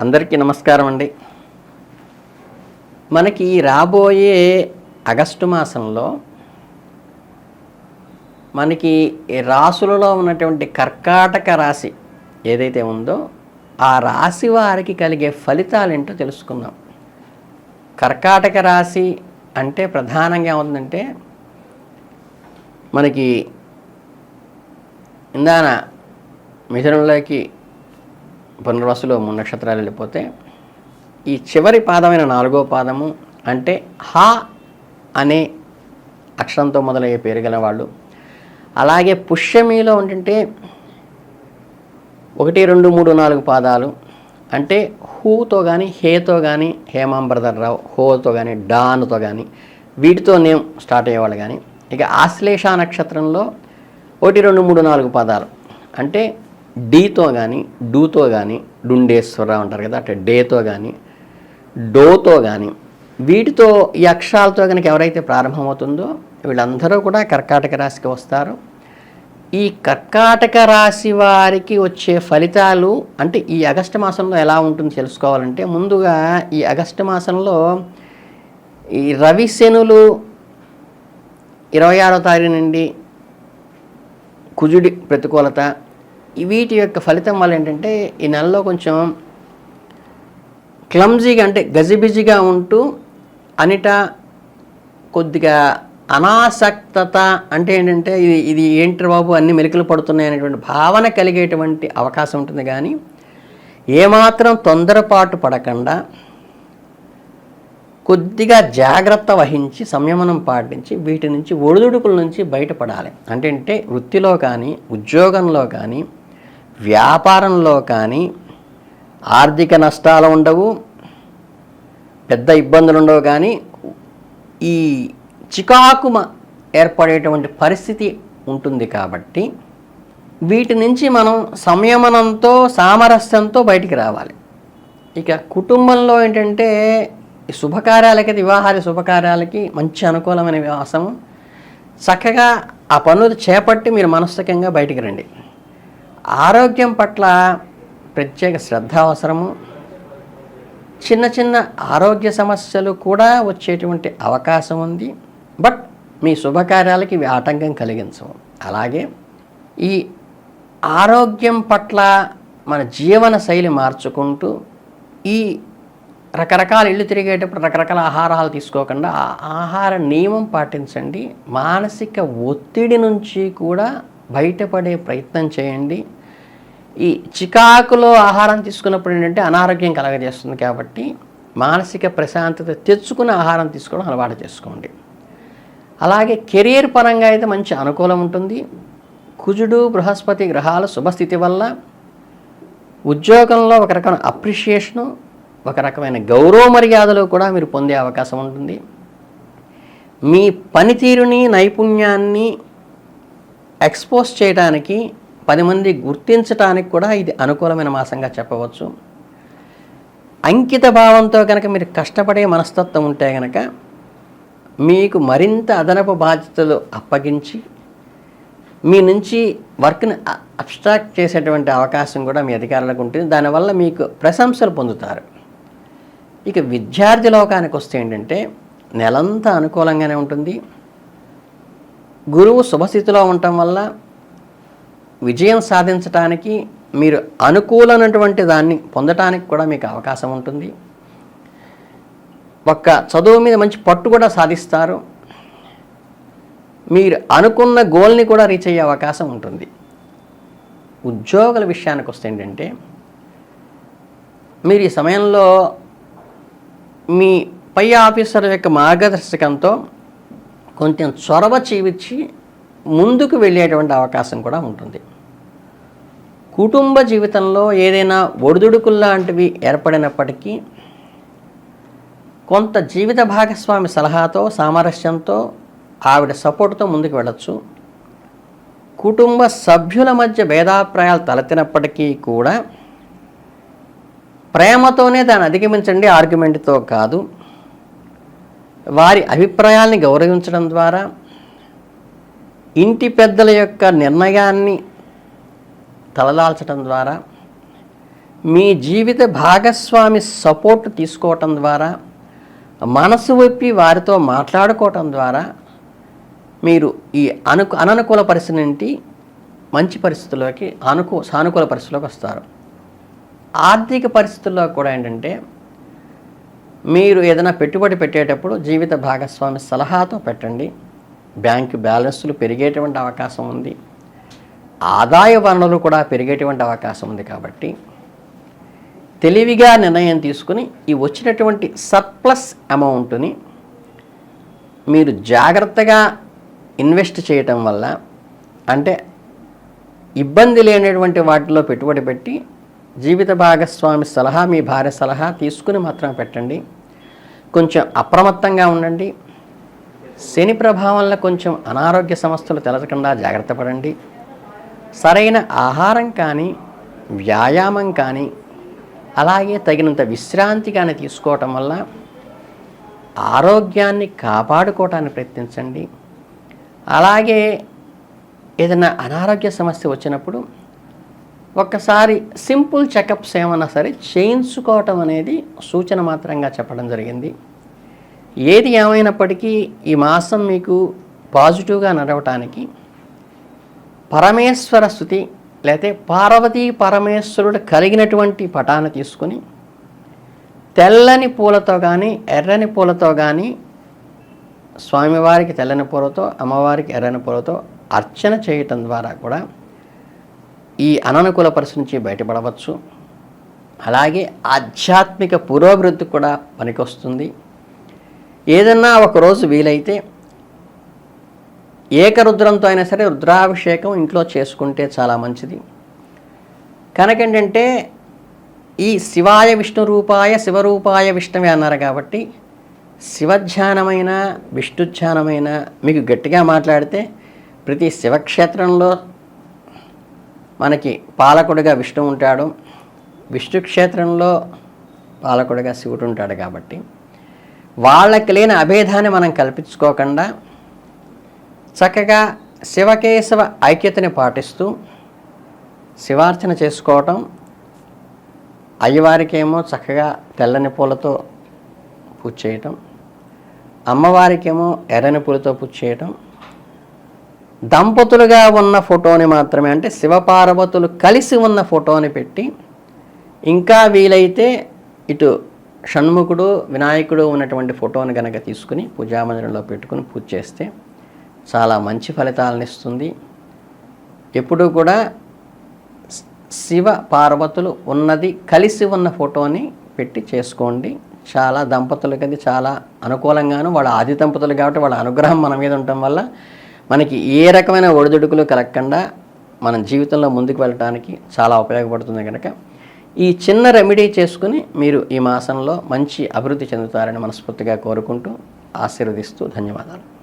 అందరికీ నమస్కారం అండి. మనకి రాబోయే ఆగస్టు మాసంలో మనకి రాసులలో ఉన్నటువంటి కర్కాటక రాశి ఏదైతే ఉందో ఆ రాశి వారికి కలిగే ఫలితాలు ఏంటో తెలుసుకుందాం. కర్కాటక రాశి అంటే ప్రధానంగా ఏముందంటే మనకి ఇందాన మిథునంలోకి పునర్వసులో మూడు నక్షత్రాలు వెళ్ళిపోతే ఈ చివరి పాదమైన నాలుగో పాదము అంటే హా అనే అక్షరంతో మొదలయ్యే పేరు గల వాళ్ళు. అలాగే పుష్యమిలో ఉంటుంటే ఒకటి రెండు మూడు నాలుగు పాదాలు. అంటే హూతో కానీ హేతో కానీ హేమాంబరధర్రావు హోతో కానీ డాన్తో కానీ వీటితో నేమ్ స్టార్ట్ అయ్యేవాళ్ళు కానీ ఇక ఆశ్లేష నక్షత్రంలో ఒకటి రెండు మూడు నాలుగు పాదాలు. అంటే డీతో కానీ డూతో కానీ డుండేశ్వరరావు అంటారు కదా అంటే డేతో కానీ డోతో కానీ వీటితో ఈ అక్షరాలతో కనుక ఎవరైతే ప్రారంభమవుతుందో వీళ్ళందరూ కూడా కర్కాటక రాశికి వస్తారు. ఈ కర్కాటక రాశి వారికి వచ్చే ఫలితాలు అంటే ఈ ఆగస్టు మాసంలో ఎలా ఉంటుంది తెలుసుకోవాలంటే ముందుగా ఈ ఆగస్టు మాసంలో ఈ రవి శనులు ఇరవై ఆరో తారీఖు నుండి కుజుడి ప్రతికూలత వీటి యొక్క ఫలితం వల్ల ఏంటంటే ఈ నెలలో కొంచెం క్లమ్జీగా అంటే గజిబిజిగా ఉంటూ అనిట కొద్దిగా అనాసక్తత అంటే ఏంటంటే ఇది ఇది ఏంటి బాబు అన్ని మెలికలు పడుతున్నాయి అనేటువంటి భావన కలిగేటువంటి అవకాశం ఉంటుంది కానీ ఏమాత్రం తొందరపాటు పడకుండా కొద్దిగా జాగ్రత్త వహించి సంయమనం పాటించి వీటి నుంచి ఒడిదుడుకుల నుంచి బయటపడాలి. అంటే అంటే వృత్తిలో కానీ ఉద్యోగంలో కానీ వ్యాపారంలో కానీ ఆర్థిక నష్టాలు ఉండవు పెద్ద ఇబ్బందులు ఉండవు కానీ ఈ చికాకుమ ఏర్పడేటువంటి పరిస్థితి ఉంటుంది కాబట్టి వీటి నుంచి మనం సంయమనంతో సామరస్యంతో బయటికి రావాలి. ఇక కుటుంబంలో ఏంటంటే శుభకార్యాలకి వివాహాది శుభకార్యాలకి మంచి అనుకూలమైన వివాసం చక్కగా ఆ పనులు చేపట్టి మీరు మనస్తకంగా బయటికి రండి. ఆరోగ్యం పట్ల ప్రత్యేక శ్రద్ధ అవసరము. చిన్న చిన్న ఆరోగ్య సమస్యలు కూడా వచ్చేటువంటి అవకాశం ఉంది. బట్ మీ శుభకార్యాలకి ఇవి ఆటంకం కలిగించవు. అలాగే ఈ ఆరోగ్యం పట్ల మన జీవన శైలి మార్చుకుంటూ ఈ రకరకాల ఇల్లు తిరిగేటప్పుడు రకరకాల ఆహారాలు తీసుకోకుండా ఆ ఆహార నియమం పాటించండి. మానసిక ఒత్తిడి నుంచి కూడా బయటపడే ప్రయత్నం చేయండి. ఈ చికాకులో ఆహారం తీసుకున్నప్పుడు ఏంటంటే అనారోగ్యం కలగజేస్తుంది కాబట్టి మానసిక ప్రశాంతత తెచ్చుకుని ఆహారం తీసుకోవడం అలవాటు చేసుకోండి. అలాగే కెరీర్ పరంగా అయితే మంచి అనుకూలం ఉంటుంది. కుజుడు బృహస్పతి గ్రహాల శుభస్థితి వల్ల ఉద్యోగంలో ఒక రకమైన అప్రిషియేషను ఒక రకమైన గౌరవ మర్యాదలు కూడా మీరు పొందే అవకాశం ఉంటుంది. మీ పనితీరుని నైపుణ్యాన్ని ఎక్స్పోజ్ చేయడానికి పది మంది గుర్తించడానికి కూడా ఇది అనుకూలమైన మాసంగా చెప్పవచ్చు. అంకిత భావంతో కనుక మీరు కష్టపడే మనస్తత్వం ఉంటే కనుక మీకు మరింత అదనపు బాధ్యతలు అప్పగించి మీ నుంచి వర్క్ని అబ్స్ట్రాక్ట్ చేసేటువంటి అవకాశం కూడా మీ అధికారులకు ఉంటుంది. దానివల్ల మీకు ప్రశంసలు పొందుతారు. ఇక విద్యార్థి లోకానికి వస్తే ఏంటంటే నెలంతా అనుకూలంగానే ఉంటుంది. గురువు శుభస్థితిలో ఉండటం వల్ల విజయం సాధించడానికి మీరు అనుకూలమైనటువంటి దాన్ని పొందటానికి కూడా మీకు అవకాశం ఉంటుంది. ఒక్క చదువు మీద మంచి పట్టు కూడా సాధిస్తారు. మీరు అనుకున్న గోల్ని కూడా రీచ్ అయ్యే అవకాశం ఉంటుంది. ఉద్యోగుల విషయానికి వస్తే ఏంటంటే మీరు ఈ సమయంలో మీ పై ఆఫీసర్ యొక్క మార్గదర్శకంతో కొంచెం చొరవ చూపించి ముందుకు వెళ్ళేటువంటి అవకాశం కూడా ఉంటుంది. కుటుంబ జీవితంలో ఏదైనా ఒడిదుడుకుల్లాంటివి ఏర్పడినప్పటికీ కొంత జీవిత భాగస్వామి సలహాతో సామరస్యంతో ఆవిడ సపోర్ట్తో ముందుకు వెళ్ళచ్చు. కుటుంబ సభ్యుల మధ్య భేదాభిప్రాయాలు తలెత్తినప్పటికీ కూడా ప్రేమతోనే దాన్ని అధిగమించండి ఆర్గ్యుమెంట్తో కాదు. వారి అభిప్రాయాల్ని గౌరవించడం ద్వారా ఇంటి పెద్దల యొక్క నిర్ణయాన్ని తలదాల్చడం ద్వారా మీ జీవిత భాగస్వామి సపోర్ట్ తీసుకోవటం ద్వారా మనసు ఒప్పి వారితో మాట్లాడుకోవటం ద్వారా మీరు ఈ అను అననుకూల పరిస్థితి నుండి మంచి పరిస్థితుల్లోకి అనుకూ సానుకూల పరిస్థితిలోకి వస్తారు. ఆర్థిక పరిస్థితుల్లో కూడా ఏంటంటే మీరు ఏదైనా పెట్టుబడి పెట్టేటప్పుడు జీవిత భాగస్వామి సలహాతో పెట్టండి. బ్యాంకు బ్యాలెన్సులు పెరిగేటువంటి అవకాశం ఉంది. ఆదాయ వనరులు కూడా పెరిగేటువంటి అవకాశం ఉంది కాబట్టి తెలివిగా నిర్ణయం తీసుకుని ఈ వచ్చినటువంటి సర్ప్లస్ అమౌంట్ని మీరు జాగ్రత్తగా ఇన్వెస్ట్ చేయటం వల్ల అంటే ఇబ్బంది లేనటువంటి వాటిలో పెట్టుబడి పెట్టి జీవిత భాగస్వామి సలహా మీ భార్య సలహా తీసుకుని మాత్రం పెట్టండి. కొంచెం అప్రమత్తంగా ఉండండి. శని ప్రభావంలో కొంచెం అనారోగ్య సమస్యలు తెలచకుండా జాగ్రత్త పడండి. సరైన ఆహారం కానీ వ్యాయామం కానీ అలాగే తగినంత విశ్రాంతి కానీ తీసుకోవటం వల్ల ఆరోగ్యాన్ని కాపాడుకోవటానికి ప్రయత్నించండి. అలాగే ఏదైనా అనారోగ్య సమస్య వచ్చినప్పుడు ఒక్కసారి సింపుల్ చెకప్స్ ఏమన్నా సరే చేయించుకోవటం అనేది సూచన మాత్రంగా చెప్పడం జరిగింది. ఏది ఏమైనప్పటికీ ఈ మాసం మీకు పాజిటివ్గా నడవటానికి పరమేశ్వర స్థుతి లేకపోతే పార్వతీ పరమేశ్వరుడు కలిగినటువంటి పటాన్ని తీసుకుని తెల్లని పూలతో కానీ ఎర్రని పూలతో కానీ స్వామివారికి తెల్లని పూలతో అమ్మవారికి ఎర్రని పూలతో అర్చన చేయటం ద్వారా కూడా ఈ అననుకూల పరిస్థితి నుంచి బయటపడవచ్చు. అలాగే ఆధ్యాత్మిక పురోభివృద్ధి కూడా పనికొస్తుంది. ఏదన్నా ఒకరోజు వీలైతే ఏకరుద్రంతో అయినా సరే రుద్రాభిషేకం ఇంట్లో చేసుకుంటే చాలా మంచిది. కనుకేంటంటే ఈ శివాయ విష్ణు రూపాయ శివరూపాయ విష్ణువే అన్నారు కాబట్టి శివధ్యానమైన విష్ణుధ్యానమైన మీకు గట్టిగా మాట్లాడితే ప్రతి శివక్షేత్రంలో మనకి పాలకుడిగా విష్ణు ఉంటాడు. విష్ణు క్షేత్రంలో పాలకుడిగా శివుడు ఉంటాడు కాబట్టి వాళ్ళకి లేని అభేదాన్ని మనం కల్పించుకోకుండా చక్కగా శివకేశవ ఐక్యతని పాటిస్తూ శివార్చన చేసుకోవటం అయ్యవారికేమో చక్కగా తెల్లని పూలతో పూజ చేయటం అమ్మవారికేమో ఎర్రని పూలతో పూజ చేయటం. దంపతులుగా ఉన్న ఫోటోని మాత్రమే అంటే శివపార్వతులు కలిసి ఉన్న ఫోటోని పెట్టి ఇంకా వీలైతే ఇటు షణ్ముఖుడు వినాయకుడు ఉన్నటువంటి ఫోటోని కనుక తీసుకుని పూజామందిరంలో పెట్టుకుని పూజ చేస్తే చాలా మంచి ఫలితాలను ఇస్తుంది. ఎప్పుడూ కూడా శివ పార్వతులు ఉన్నది కలిసి ఉన్న ఫోటోని పెట్టి చేసుకోండి. చాలా దంపతులకి అది చాలా అనుకూలంగాను వాళ్ళ ఆది దంపతులు కాబట్టి వాళ్ళ అనుగ్రహం మన మీద ఉండటం వల్ల మనకి ఏ రకమైన ఒడిదుడుకులు కలగకుండా మన జీవితంలో ముందుకు వెళ్ళటానికి చాలా ఉపయోగపడుతుంది కనుక ఈ చిన్న రెమెడీ చేసుకుని మీరు ఈ మాసంలో మంచి అభివృద్ధి చెందుతారని మనస్ఫూర్తిగా కోరుకుంటూ ఆశీర్వదిస్తూ ధన్యవాదాలు.